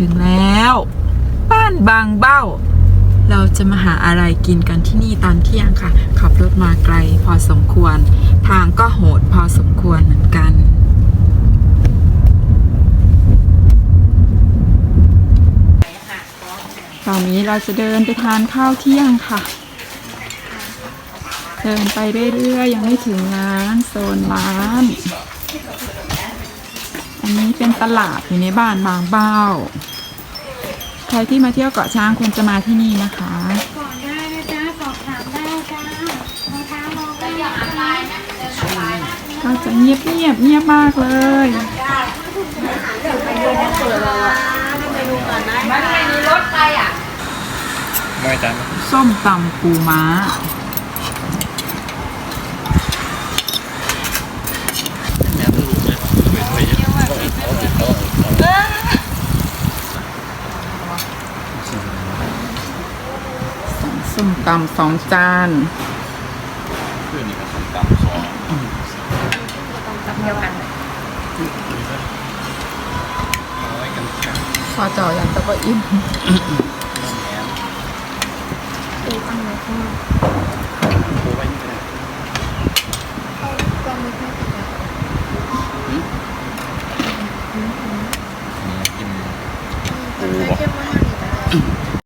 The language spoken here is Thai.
ถึงแล้ว บ้านบางเบ้า เราจะมาหาอะไรกินกันที่นี่ตอนเที่ยงค่ะ ขับรถมาไกลพอสมควร ทางก็โหดพอสมควรเหมือนกันตอนนี้เราจะเดินไปทานข้าวเที่ยงค่ะ เดินไปเรื่อยๆยังไม่ถึงร้านโซนร้าน อันนี้เป็นตลาดอยู่ในบ้านบางเบ้า ใครที่มาเที่ยวเกาะช้างควรจะมาที่นี่นะคะ ก่อนได้นะจ๊ะสอบถามได้จ้ารองเท้ามองได้จ้าก็จะเงียบเงียบๆเงียบมากเลยไม่จ้ะส้มตำปูม้า ส้มตำสองจาน เพื่อนี่ก็สมตำสองตำเดียวกันอวันพอจ่ออย่างตะก็อิ่มปูปังเลยค่ก็อืม